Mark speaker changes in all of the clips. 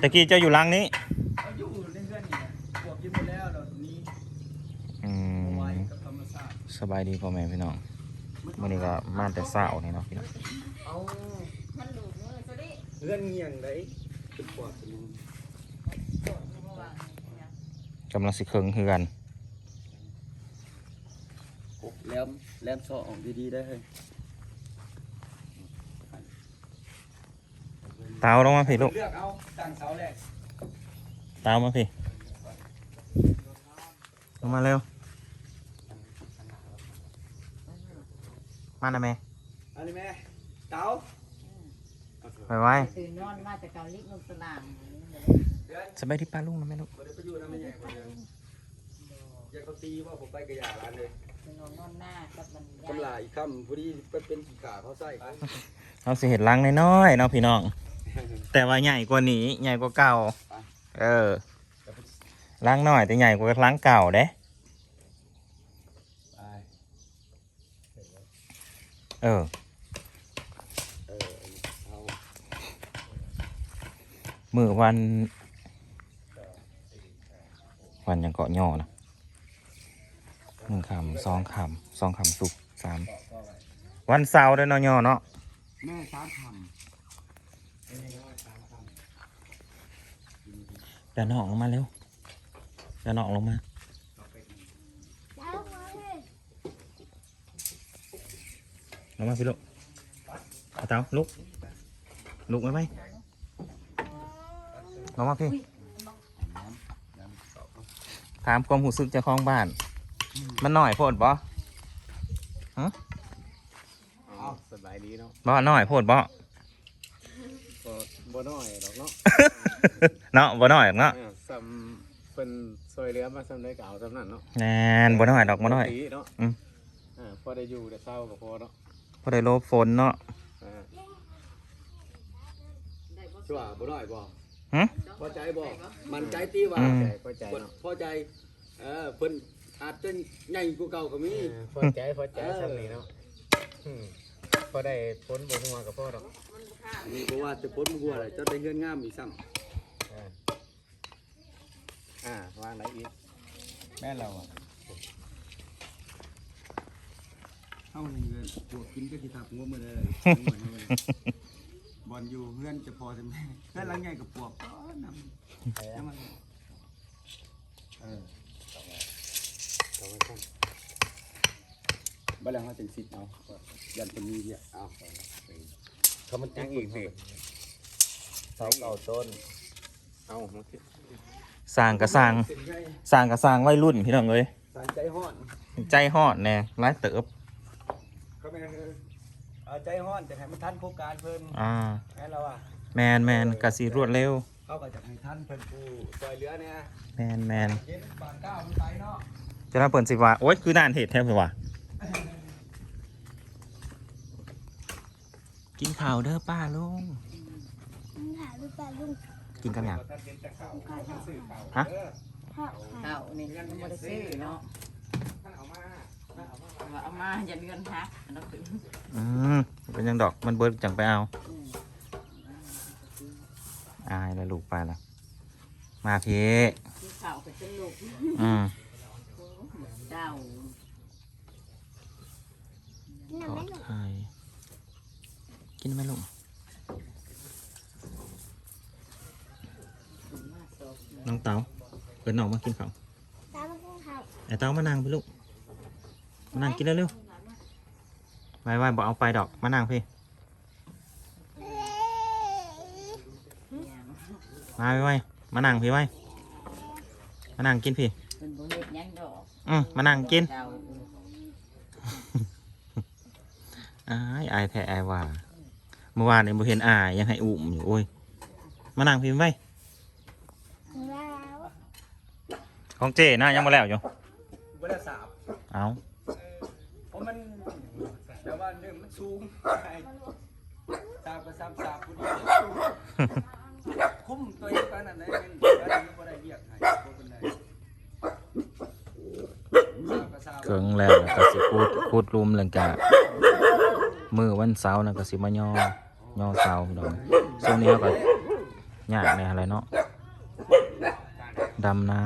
Speaker 1: ตะกี้เจ้าอยู่หลังนี้
Speaker 2: เอาอยู่ในเพื่อนนี่แหละบวกอยิ้มไปแล้วเดี๋ยวนี้
Speaker 1: อื
Speaker 2: เอาไว้
Speaker 1: ม
Speaker 2: กับธรรมชาติ
Speaker 1: สบายดีพ่อแม่พี่น้องมื่อนี้ก็มาแต่เช้านี่เนาะพี่น้อง
Speaker 2: เอา
Speaker 3: มันหลุดมือซะดิ
Speaker 2: เพื่อนเงียงได้เป็นปวดเป็นหยัง
Speaker 3: โดดเมื่อวานเนี่ย
Speaker 1: กำลังสิเคิงคือกัน
Speaker 2: กบแหลมแหลมซอออกดีๆได้เลย
Speaker 1: เตาลงมาพี่ลูก
Speaker 2: เลือกเอาตั้งเสาแรก
Speaker 1: เตามาพี่ลงมาเร็วมาหน่อยแม่
Speaker 2: เอันนี้แม่เต๋า
Speaker 1: ไปไว้
Speaker 3: ตื่นนอนมาจากเกาหลีนุสลาม
Speaker 2: เดือน
Speaker 1: สบายดีป้าลุงนะแม่ลูก
Speaker 2: บ่ได้ไปอยู่นะไม่ใหญ่กว่าเดิมอย่าเขาตีว่าผมไปกระยาร้านเลย
Speaker 3: ตื่นนอนนอนหน้ากับมัน
Speaker 2: กำลาอีกคำพอดีไปเป็นขี้ขาเขาใส่เขา
Speaker 1: เราสิเห็ดลังน้อยๆเนาะพี่น้อง แต่ว่าใหญ่กว่านี้ใหญ่กว่าเก่า เออลังน้อยแต่ใหญ่กว่าลังเก่าเด้
Speaker 2: ไป
Speaker 1: เออ
Speaker 2: เออเอา
Speaker 1: มือวัน วันยังเกาะย่อนะหนึ่งคำสองคำสองคำสุกสามวันเสาร์เด้อเนาะย่อเนาะ
Speaker 2: แม่สามค
Speaker 1: เดี๋ยวน้องลงมาเร็วเดี๋ยวน้องลงมา ลงมาพี่ลูกเอาเต้าลุก ลุกไหมไหมลงมาพี่ ถามความรู้สึกเจ้าของบ้าน มันหน่อยโพดบ่
Speaker 4: อ้าวสบายดีเนาะ
Speaker 1: บ่หน่อยโพดบ่
Speaker 4: บ่บ่น้อยดอกเนาะ
Speaker 1: เนาะบ่หน่อยหรอกเนาะ
Speaker 4: เออซ้ำเป็นซอยเหลือมาซ้ำได้เก่าซ้ำนั่นเนาะ
Speaker 1: แนนบ่หน่อยดอกบ่หน่อย
Speaker 4: ปกติเนาะ
Speaker 1: อืม
Speaker 4: อ่าพอได้อยู่ได้เศร้าก็พอเนาะ
Speaker 1: พอได้โลบฝนเนาะ
Speaker 4: อ่าำ
Speaker 2: ชัวบ่ได้บ่
Speaker 1: หึ
Speaker 2: พอใจบ่มันใจตีว่า
Speaker 1: อืม
Speaker 4: ใจพอใจเนาะ
Speaker 2: พอใจเออเพิ่นอาจจะใหญ่กว่าเก่าก็มี
Speaker 4: เออพอใจพอใจซ้ำนี่เนาะอืม พอได้พ้นบ่หัวกับพ่อดอก
Speaker 2: นี่บ่ว่าจะพ้นบัวอะไรเจ้าได้เงินงามอีกซ้
Speaker 4: อ่าอ่าวางไหนอีกำ
Speaker 2: แม่เราอะเฮานี่เงินพวกกินก็สิทับหัวมื้อเลยบอลอยู่เพื่อนจะพอจะแม่เพื่อนหลังใหญ่กับปวกก็นำ
Speaker 4: ไป
Speaker 2: แล้ว
Speaker 4: อะ
Speaker 2: มันเออ
Speaker 4: ต่อไปซ้
Speaker 2: บ่แล้วเฮาจังสิเอายันเพิ่นมีเวียเอา
Speaker 4: เขามันยังอีกสิ
Speaker 2: เสาเก่าต้น
Speaker 4: เอามาสิ
Speaker 1: สร้างก็สร้าง
Speaker 2: สิใหญ่
Speaker 1: สร้างก็สร้างวัยรุ่นพี่น้องเอ้ย
Speaker 2: สายใจฮ้อน
Speaker 1: ใจฮอดแน่หลายเติบ
Speaker 2: เขาแม่นเอาใจฮ้อนจะให้มันทันโครงการเพิ่น
Speaker 1: อ่า
Speaker 2: แม่นแล้วอะ
Speaker 1: แมนแมนกะสิรวดเร็ว
Speaker 2: เขาก็จะให้ทันเพิ่นผู้ช่วยเหลือเนี่ย
Speaker 1: แมนแมน
Speaker 2: เย็นบานเก้ามันไปเนาะ
Speaker 1: จะรับเปิดสิว่าโอ๊ยคือ นานเหตุแทบเลยว่ะ กินข้าวเด้อป้าลุง
Speaker 5: หาลูกปลาลุง
Speaker 1: กินกันยัง
Speaker 2: ท่านเห็นแต่เก่าซื้อเก่า
Speaker 1: ฮะ
Speaker 2: เออ
Speaker 5: ข้าว
Speaker 3: เอานี่ยังไม่ได้ซื้อเนาะ
Speaker 2: ท่านเอามาท่านเอามา
Speaker 3: เอามาอย่าเงินฮักอันนั้นคือ
Speaker 1: อืมเป็นยังดอกมันเบิดจังไปเอาอายแล้วลูกไปแล้วมาพี่
Speaker 3: ที่ข่าวเป็นสนุก
Speaker 1: อืม
Speaker 3: เดา
Speaker 5: กิน
Speaker 1: ท
Speaker 5: น้ำ
Speaker 1: อ
Speaker 5: ไม่
Speaker 1: ด
Speaker 5: หนุก
Speaker 1: ไข่ กินไหมลุง
Speaker 3: มาสอบ
Speaker 1: น้องเต๋าเปิดน้องมากินข้าว
Speaker 5: ตามมากินข้าว
Speaker 1: ไอ้เต๋ามานั่งพี่ลูกมานั่งกินเร็วๆไว้ไว้บอกเอาไปดอกมานั่งพี่มาไว้ไว้มานั่งพี่ไว้มานั่งกินพี่
Speaker 3: เป็นบุญเฮ็ดยังดอก
Speaker 1: อืมมานั่งกิน
Speaker 3: เดา
Speaker 1: อายอายแท้อายว่า เมื่อวานเนี่ยบ่เห็นอายยังให้อุ้มอยู่โอ้ยมานั่งพี่ไว้
Speaker 5: แล้ว
Speaker 1: ของเจนะยังมาแล้วอยู่
Speaker 2: เวลาสาบ
Speaker 1: เอา
Speaker 2: เพราะมันแต่ว่าเรื่องมันสูงไอ้สาบกับสาบสาบผู้เดียวคุ้มตัวเองปานนั้นได้เงินได้เงินบ่ได้เรียกให้บ่เป็นไรสาบกับสาบ
Speaker 1: เกิงแล้วแล้วก็สิพูดพูดรุมเรื่องกะ มือวันเสาร์นะก็สิมาย่อย่อเสาร์ดอกช่วงนี้เขาก็ยากในอะไรเนาะดำนา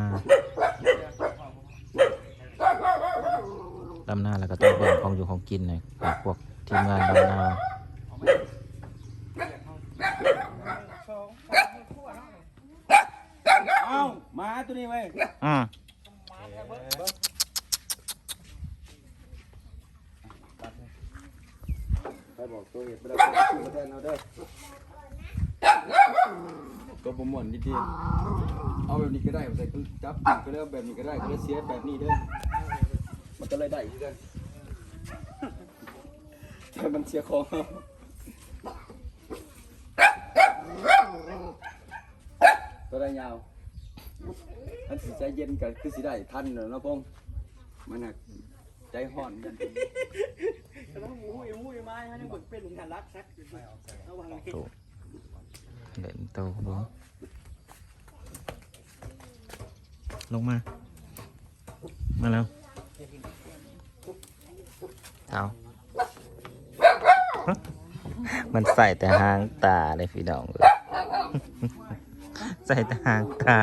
Speaker 1: ดำนาแล้วก็ต้องเบิ่งของอยู่ของกินเนี่ยให้พวกทีมงานดำนา
Speaker 2: เอ้ามาตัวนี้ไว้
Speaker 1: อืม
Speaker 2: ไป บอกตัวเห็ดไปแล้วตัวมาแทนเอาเด้อตัวบ่ม่วนนิดเดียวเอาแบบนี้ก็ได้ใส่จับก็แล้แบบนี้ก็ได้ก็เลยเสียแบบนี้เด้อมันก็เลยได้คือกันแต่มันเสียของตัวได้ยาวมันสิใจเย็นกันคือสิได้ทันเนาะพงมันน่ะใจห่อนกัน
Speaker 1: ถูกเล่นโตลงลงมา มาแล้วเอามันใส่แต่หางตาเลยพี่น้องเลยใส่แต่หางตา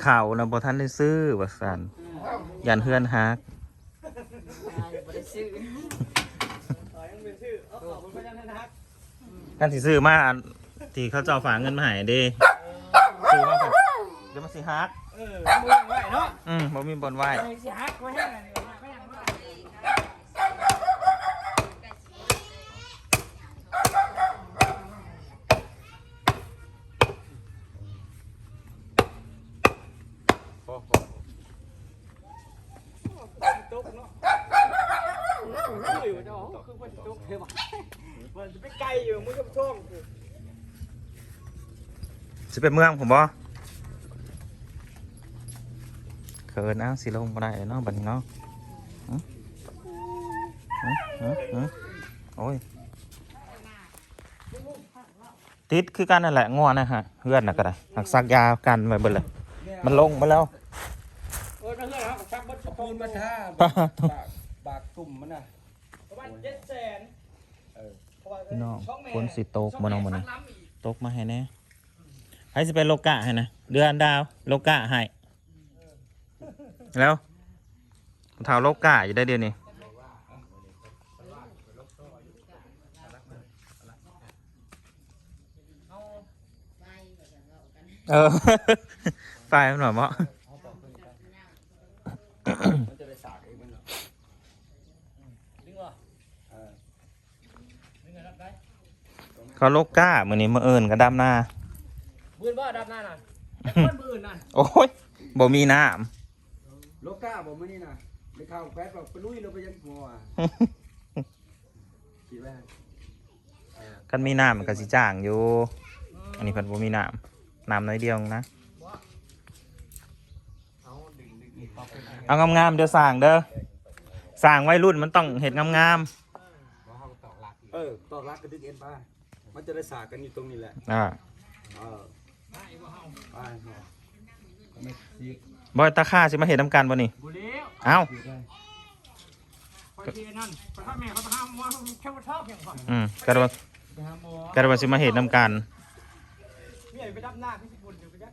Speaker 1: เข่านะบอท่านได้ซื้อว่าสันยันเฮือนฮัก
Speaker 3: บริสุทธิ์
Speaker 1: กันสิซื้อมาอันที่เขาเจ้าฝากเงินมาให้เดิซื้อมาแบบเดี๋ยวมาสิฮัก
Speaker 2: เออมือไหวเนาะ
Speaker 1: อืมบ่มีบอลไหว
Speaker 2: สิฮักไว้ให้หน่อยก็ยังว่า
Speaker 4: พอพอ
Speaker 2: ตุ๊กเนาะคืออยู่เนาะคือคนตุ๊กเท่บ่ มันจะไปไกลอยู่มึงกับช่อง
Speaker 1: สิเป็นเมืองผมบ่เขินอ้าวสิลงบ่ได้เนาะบัดนี้เนาะหึหึหึหึโอ้ย ติดคือกันนั่นแหละง่วนะฮะเพื่อนน่ะก็ได้หักซักยากันไว้เบิดเลย มันลงมาแล้ว
Speaker 2: โอ้ยมาเฮือนเฮาซักบ่ปูนมาท่าบากตุ่มมันน่ะประมาณ700,000เออ
Speaker 1: พี่น้องฝนสิตกบ่น้องบ่นี่ตกมาให้แน่ให้สิไปโลกะให้นะเดือนดาวโลกะให้แล้วเท้าโลกะอยู่ได้เดียวนี้เออไปมันหน่อยมั้ง
Speaker 2: มันจะได้สากเองมันเนาะดึงว่ะเออดึงให้รับได้
Speaker 1: เขาโลกะมือนี้มือเอิญก็ดำหน้า
Speaker 2: บืนบ่ดับหน้าน่ะแต่คนบืนน่ะ
Speaker 1: โอ้ยบ่มีน้
Speaker 2: โลก้าบ่มื้อนี้น่ะไปเข้าแฟดบอกไปลุยลงไปยังหัวอะำคิดว่า
Speaker 1: กันมีน้ำมันก็สิจ้างอยู่ อันนี้เพิ่นบ่มีน้ำน้ำน้อยเดียวนะ
Speaker 2: เอาดึงดึงดึงปอกเป็นไง
Speaker 1: เอางามๆเดี๋ยวสร้างเด้อสร้างวัยรุ่นมันต้องเห็ดงาม
Speaker 4: บ่ เฮาตอกหลักอีก
Speaker 2: เออตอกรักกระดึกเอ็นป้ามันจะได้สากกันอยู่ตรงนี้แหละ
Speaker 1: ๆอ่า
Speaker 2: เออไปเนาะไม่ซี
Speaker 1: บอยตาค่าสิมาเห็ดน้ำกันบ่นี่
Speaker 2: บุเลี้ยว
Speaker 1: เอ้า
Speaker 2: อยู่ได้คอยเทียนั่นไปถ้าแม่เขาจะห้ามว่าแค่ว่าชอบอย่างก่อน
Speaker 1: อืมกระว่า
Speaker 2: ไปหาหมอ
Speaker 1: กระว่าสิมาเห็ดน้ำกัน
Speaker 2: นี่ไปดับหน้าพี่สิบุญอยู่ไปยัก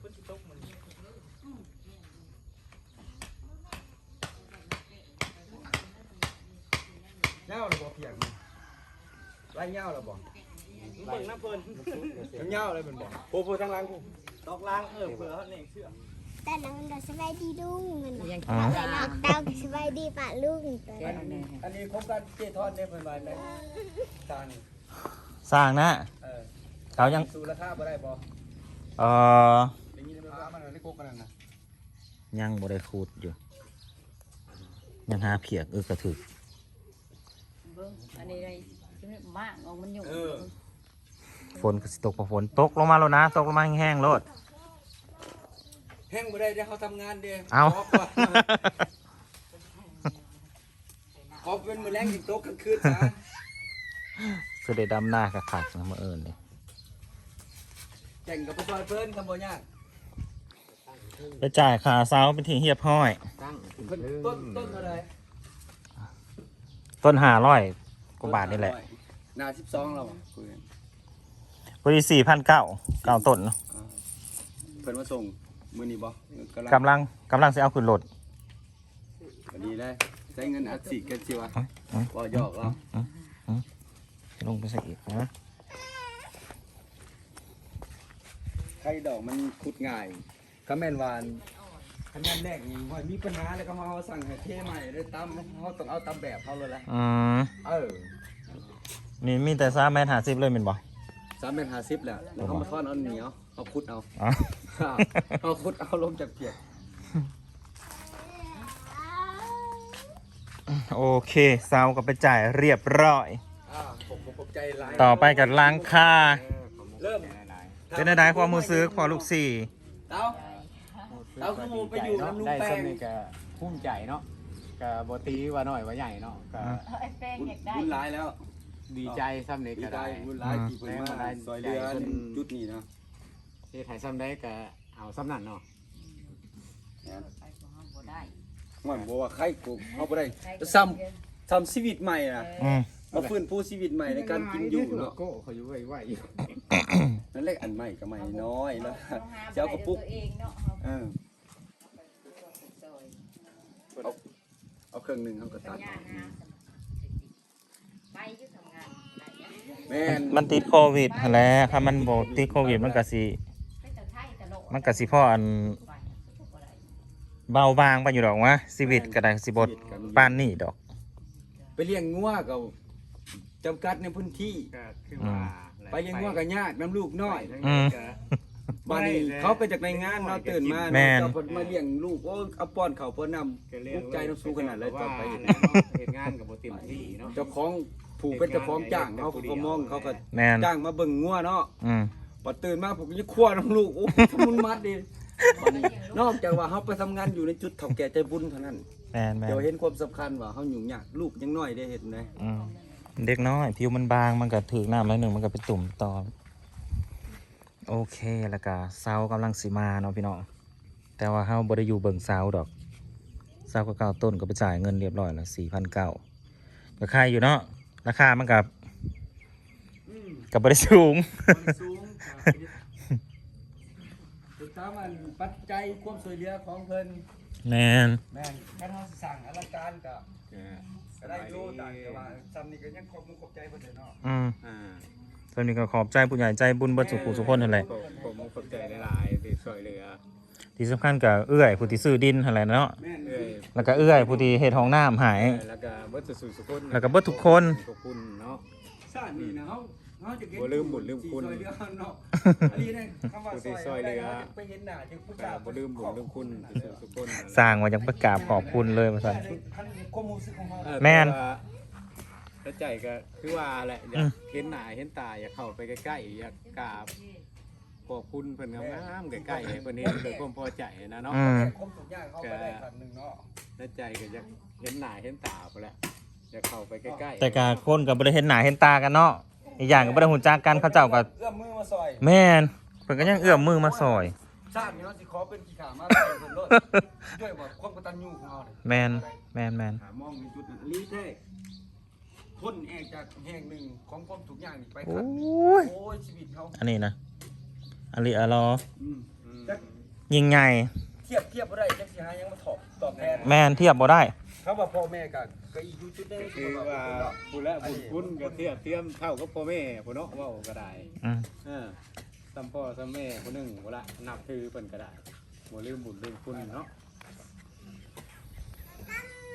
Speaker 2: พุ่นสิตกมัน เงาหรือบ่เพียงไล่เงาหรือบ่เบิ่งน้ำเพิ่นเงาเลยเป็นบ่โอ้โหทางล่างกูตอกล่างเออเผื่อเขาเนี่ยเชื่อ
Speaker 5: แต่น้องดาวสบายดีลุงมัน
Speaker 3: ยัง
Speaker 1: อ๋อ
Speaker 5: แต่น้องดาวสบายดีป่ะลุงแต่
Speaker 2: อันนี้อันนี้คบกันเจทอนได้เพิ่นว่าแม่ตานี่
Speaker 1: สร้างนะ
Speaker 2: เออ
Speaker 1: เขายัง
Speaker 2: สู้ราคาบ่ได้บ่
Speaker 1: เอ่อ
Speaker 2: ได้ยินไหมว่ามันได้โกกันนั่นน่ะ
Speaker 1: ยังบ่ได้คูดอยู่ ยังหาเพียกเออกระถึก
Speaker 3: เบิ้งอันนี้ได้มากออกมันอยู่
Speaker 1: ฝนก็สิตกพอฝนตกลงมาแล้วนะ ตกลงมาแห้งๆโลด
Speaker 2: แห้งบ่ได้เดี๋ยวเขาทำงานเด้
Speaker 1: เอา
Speaker 2: ขก่นขอเป็นมื้อแรงสิตกกลางคืนซะ
Speaker 1: เสได็จดำหน้ากับขักนะมาเอิญเลย
Speaker 2: แข่งกับผู้ซอยเพิ่นคำบ่ยาก
Speaker 1: ไปจ่ายขาเสาเป็นที่เฮียบห้อย
Speaker 4: ตั้งขึ้น
Speaker 2: เพิ่น
Speaker 4: เริ่ม
Speaker 2: ต้นต้นเท่าไหร่
Speaker 1: ต้นหาร้อยกว่าบาทนี่แหละ
Speaker 2: หนาสิบสองแล้วอะคุยกัน
Speaker 1: พอดีสี่พันเก้าเก้าต้นเนาะ
Speaker 2: อ่าเพิ่นมาส่งมือนี้บ่กำลัง
Speaker 1: กำลังกำลังจะเอาขึ้นรถ
Speaker 2: พอดีเลยใช้เงินอัดสิกันสิวะ
Speaker 1: อืม
Speaker 2: ว่าหยอกเรา
Speaker 1: ลงไปใส่อีกนะ
Speaker 2: ไข่ดอกมันขุดง่ายคำแม่นวาน คะแนนแรกนี่ว่ามีปัญหาแล้วก็มาเอาสั่งให้เทใหม่เลยตามเขาต้องเอาตามแบบเขาเลยละ
Speaker 1: อืม
Speaker 2: เออ
Speaker 1: นี่มีแต่ซาแมนหาสิบเลยเป็นบ่
Speaker 2: สามเมตรห้าสิบแหละแล้วเขามาทอดเอาเหนียวเอาขุดเอา
Speaker 1: อ๋อ
Speaker 2: เอาขุดเอาลมจากเปียก
Speaker 1: โอเคเซาก็ไปจ่ายเรียบร้อย
Speaker 2: อ่าผมผมผมใจร้าย
Speaker 1: ต่อไปกับล้างค่า
Speaker 2: เริ่ม
Speaker 1: เป็นได้ความมือซื้อพอลูกสี่
Speaker 2: เต้า เต้าคือหมูไปอยู่น้ำลุง
Speaker 4: ได้
Speaker 2: แป้ง
Speaker 4: สำนี่ก็ภูมิใจเนาะก็บ่ตีว่าน้อยว่าใหญ่เนาะก็
Speaker 3: ไอ้แป้งอยากได้
Speaker 2: บุญร้ายแล้ว
Speaker 4: ดีใจสำนี่
Speaker 2: ดี
Speaker 4: ก็
Speaker 2: ใจ
Speaker 4: ได้
Speaker 2: บุญร้ายที่เพิ่นมาซอยเรือจุดนี้นะ
Speaker 4: เฮ็ดให้ซ้ำได้ก็เอาซ้ำนั่นเนาะ
Speaker 3: ไปของเราบ่ได้
Speaker 2: มันบอกว่าใครกูเขาบ่ได้จะซ้ำซ้ำชีวิตใหม่นะ
Speaker 1: อืม
Speaker 2: มาฟื้นฟูชีวิตใหม่ในการกินอยู่เนาะ
Speaker 4: โก้เขาอยู่ไว้ๆอยู่
Speaker 2: นั่นแหละอันใหม่ก็ใหม่น้อยแล้ว
Speaker 3: ต้องหา
Speaker 2: เจ้ากระปุก
Speaker 3: ตัวเองเนาะ
Speaker 2: เออ
Speaker 3: ซอย
Speaker 2: เอาเครื่องหนึงเขาก็ตัด
Speaker 3: งานนะไปอยู่ทำงานได้ยัง
Speaker 2: แม่น
Speaker 1: มันติดโควิดหั่นแหล้วถ้ามันบ่ติดโควิดมันก็สิ
Speaker 3: ไปแต่ไทยแต่โลก
Speaker 1: มันก็สิพ่ออัน
Speaker 3: ไปบ่ได้
Speaker 1: เบาบางไปอยู่ดอกวะชีวิตก็ได้สิบดปานนี่ดอก
Speaker 2: ไปเลี้ยงงัวก็ จำกัดในพื้นที่
Speaker 4: ก็คือว่า
Speaker 2: ไปเลี้ยงงัวก็ยากน้ำลูกน้อย
Speaker 1: อืม
Speaker 2: บ้านนี้เขาไปจากในงานเนาะตื่นมา
Speaker 1: แม่น
Speaker 2: เนาะเจ้าเพิ่นมาเลี้ยงลูกโอ้เอาป้อนข้าวป้อนน้ำ
Speaker 4: ก็เรีย
Speaker 2: ลูกใจต้องสู้ขนาดเลยต้องไปเห็น
Speaker 4: เฮ็ดงานกับบ่เต็มที่เนาะ
Speaker 2: เจ้าของผูกเป็นเจ้าของจ้างเขาเขาก็มองเขาก็
Speaker 1: แมน
Speaker 2: จ้างมาเบิ่งงัวเนาะ
Speaker 1: อืม
Speaker 2: พอตื่นมาผมก็จะคว้าน้ำลูกโอ้มันมัดดินอกจากว่าเขาไปทำงานอยู่ในจุดเถ่าแก่ใจบุญเท่านั้น
Speaker 1: แมนแมน
Speaker 2: เดี๋ยวเห็นความสำคัญว่าเขาอยู่ยากลูกยังน้อยได้เห็นไหม
Speaker 1: อืม เด็กน้อย ผิวมันบางมันก็ถือน้ำแล้วหนึ่งมันก็เป็นตุ่มตอมโอเคแล้วก็เสากำลังสีมาเนาะพี่น้องแต่ว่าเฮาบ่ได้อยู่เบิ่งเสาดอกเสาก็เก้าต้นก็ไปจ่ายเงินเรียบร้อยแล้วสี่พันเก้าก็ค่ายอยู่เนาะราคามันกับกับบ่ได้สูง
Speaker 2: สูงติดตามมันปัจจัยความสวยเหลือของเพิ่น
Speaker 1: แมน
Speaker 2: แม่นถ้าเขาสั่งอลังการก็ ก็ได้อยู่ต่างแต่ว่าซ้ำนี่ก็ยังขอบมุณขอบใจเพิ่นเด้อเนาะ
Speaker 1: อืม
Speaker 4: อ่า
Speaker 1: ตอนนี้ก็ขอบใจผู้ใหญ่ใจบุญเบิดสุขุสุขคนนั่นแหละ
Speaker 4: ผมผมขอบใจหลายๆที่ช่วยเหลือ
Speaker 1: ที่สำคัญกับเอื้อยผู้ที่ซื้อดินอะไรเนาะ
Speaker 2: แม่น
Speaker 4: เอ้ย
Speaker 1: แล้วก็เอื้อยผู้ที่เฮ็ดห้องน้ำใหาย
Speaker 4: แล้วก็เบิดสุสุคน
Speaker 1: แล้วก็เบิดทุกคน
Speaker 4: ขอบคุณเนาะ
Speaker 2: ชาตินี้นะเขา เขาจะเก็บ
Speaker 4: บ่ลืมบุญลืมคุณ
Speaker 2: ซอยเรือเนาะอันนี้เนี่ยคำว่า
Speaker 4: ผู้ที่ซอยเหลือ
Speaker 2: ไปเห็นหน้าจึงผู้
Speaker 4: ก็
Speaker 2: กล้า
Speaker 4: บ่ลืมบุญลืมคุณสุสุคน
Speaker 1: สร้างมายังประกราบขอบคุณเลยมาสั่น
Speaker 2: ท่านความรู้สึกของเขา
Speaker 4: เออ
Speaker 1: แม่น
Speaker 4: แล้วใจก็คือว่าแหละอยา
Speaker 1: อื
Speaker 4: ก
Speaker 1: ม
Speaker 4: เห็นหน้าเห็นตาอยากเข้าไปใกล้ๆอยากกราบขอบคุณเพิ่นงามๆใกล้ๆให้เพิ่นเห็นโดยความพอใจนะเนาะ
Speaker 1: อืม
Speaker 2: ความสุขยากเขาไปได้ครั้งหนึ่งเนาะ
Speaker 4: แล้วใจก็อยากเห็นหน้าเห็นตาไปแหล้วอยากเข้าไปใกล้ๆ
Speaker 1: แต่กาคนกับบริเห็นหน้าเห็นตากันเนาะ อีกอย่างกับบริหุ่นจักกันเขาเจ้ากับ
Speaker 2: เอื้อมมือมาซอย
Speaker 1: แม่นเพิ่นก็ยังเอื้อมมือมาซอย
Speaker 2: ชาตินี้เขาสิขอเป็นกี่ขามาใส่เพิ่นโลดด้วยว่าความกตัญญูของเขาเนี่ย
Speaker 1: แมนแมนแมน
Speaker 2: หามองในจุดนั้นลีแท้พ้นแอกจากแห่งหนึ่งของความทุกอย่างนี่ไป
Speaker 1: โอ้
Speaker 2: ขัด
Speaker 1: ย
Speaker 2: โอ้ยชีวิตเขา
Speaker 1: อันนี้นะอันนี้อะรอ
Speaker 2: อืม
Speaker 4: อืม
Speaker 2: จัก
Speaker 1: ยิงไง
Speaker 2: เทียบเทียบบ่ได้จักสิหายังมาตอบตอบแทน
Speaker 1: แมนเทียบบ่ได้
Speaker 2: เขาว่าพ่อแม่กัน ก็อีกอยู่จุดได้
Speaker 4: คือว่าผู้และบุญคุณก็เทียบเทียมเท่ากับพ่อแม่ผู้เนาะเว้าก็ได้
Speaker 1: อืม
Speaker 4: เออซ้ำพ่อซ้ำแม่ผู้หนึงบ่ละนับถือเพิ่นก็ได้บ่ลืมบุญลืมคุณเนาะ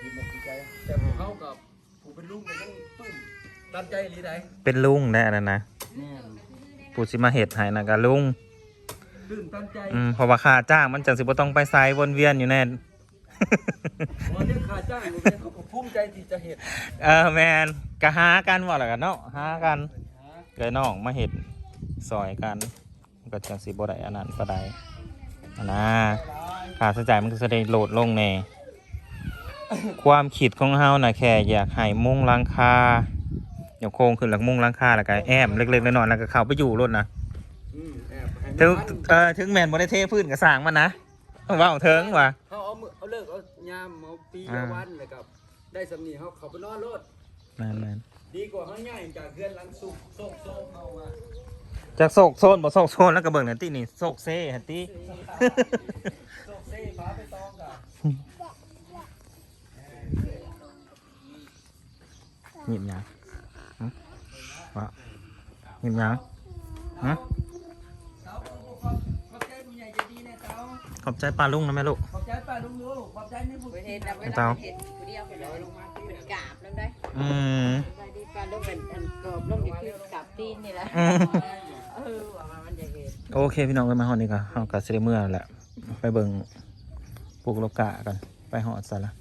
Speaker 2: ยินดีใจแต่พวกเขากับผู้เป็นลุงก็ยังปลื้มตัดใจหรือใด
Speaker 1: เป็นลุงได้อันนั้นนะ
Speaker 2: แม่
Speaker 1: ผู้สิมาเฮ็ดให้นะก็ลุง
Speaker 2: ปลื้มตัดใจ
Speaker 1: อืมเพราะว่าค่าจ้างมันจังสิบ่ต้องไปไสวนเวียนอยู่แน่
Speaker 2: พอเรื่องค่าจ้างนี่เขาก็ภูมิใจที่จะเฮ็ด
Speaker 1: เออแมนก็หากันว่าล่ะกันเนาะหากันเลยน้องมาเฮ็ดซอยกันมันก็จังสิบ่ได้อันนั้นก็ได้อันนะค่าใช้จ่ายมันก็จะได้โหลดลงแน่ความคิดของเฮาน่ะแค่อยากให้มุงหลังคาเดี๋ยวโครงขึ้นแล้วมุงหลังคาแล้วก็แอมเล็กๆน้อยๆแล้วก็เข้าไปอยู่รถนะ
Speaker 2: อืมแอบให้
Speaker 1: ถึง
Speaker 2: มัน
Speaker 1: เออถึงแม่นบ่ได้เทพื้นก็สร้างมันนะเว้าถึงว่ะ
Speaker 2: เขาเอามือเอา เลิกเอายามเอาปี
Speaker 1: อ่า
Speaker 2: เอาวันเลยกับได้สำนีเขาเขาไปนอนรถ
Speaker 1: แม่นแม่น
Speaker 2: ดีกว่าเขาง่ายจากเพื่อนหลังสุกโซกโซกเข้ามา
Speaker 1: จากโศกโซนบ่โศกโซนแล้วก็เบิ่งหนั่นตินี่โศกเซ่หันติ
Speaker 2: โซกเซ่ฟ้าไปตองกับ
Speaker 1: หยิบหยังหึวะหยิบหยังฮะ
Speaker 2: เต้าขอบขอบใจผู้ใหญ่ใจะดีแน่เต้า
Speaker 1: ขอบใจปลาลุงนะแม่ลูก
Speaker 2: ขอบ ใจป้าลุงลูกขอบใจนี่ผู้
Speaker 3: เว
Speaker 2: ที่
Speaker 3: ทแต่เว
Speaker 1: เจ้า
Speaker 3: ลาเห็นผู้เดียวเห็นเลยเป็นกาบแล้วได้
Speaker 1: อืม
Speaker 3: ไปดีปลาลูกเป็นอันกรอบลูกนี่คือกาบตีนนี่แหละ
Speaker 1: อืม
Speaker 3: เออว่ามันจะเห็น
Speaker 1: โอเคพี่น้องเอ้ยมาฮอดนี่ก็เฮาก็สิได้เมื่อแล้วแหละไปเบิ่งปลูกโลกะกันไปฮอดซะละ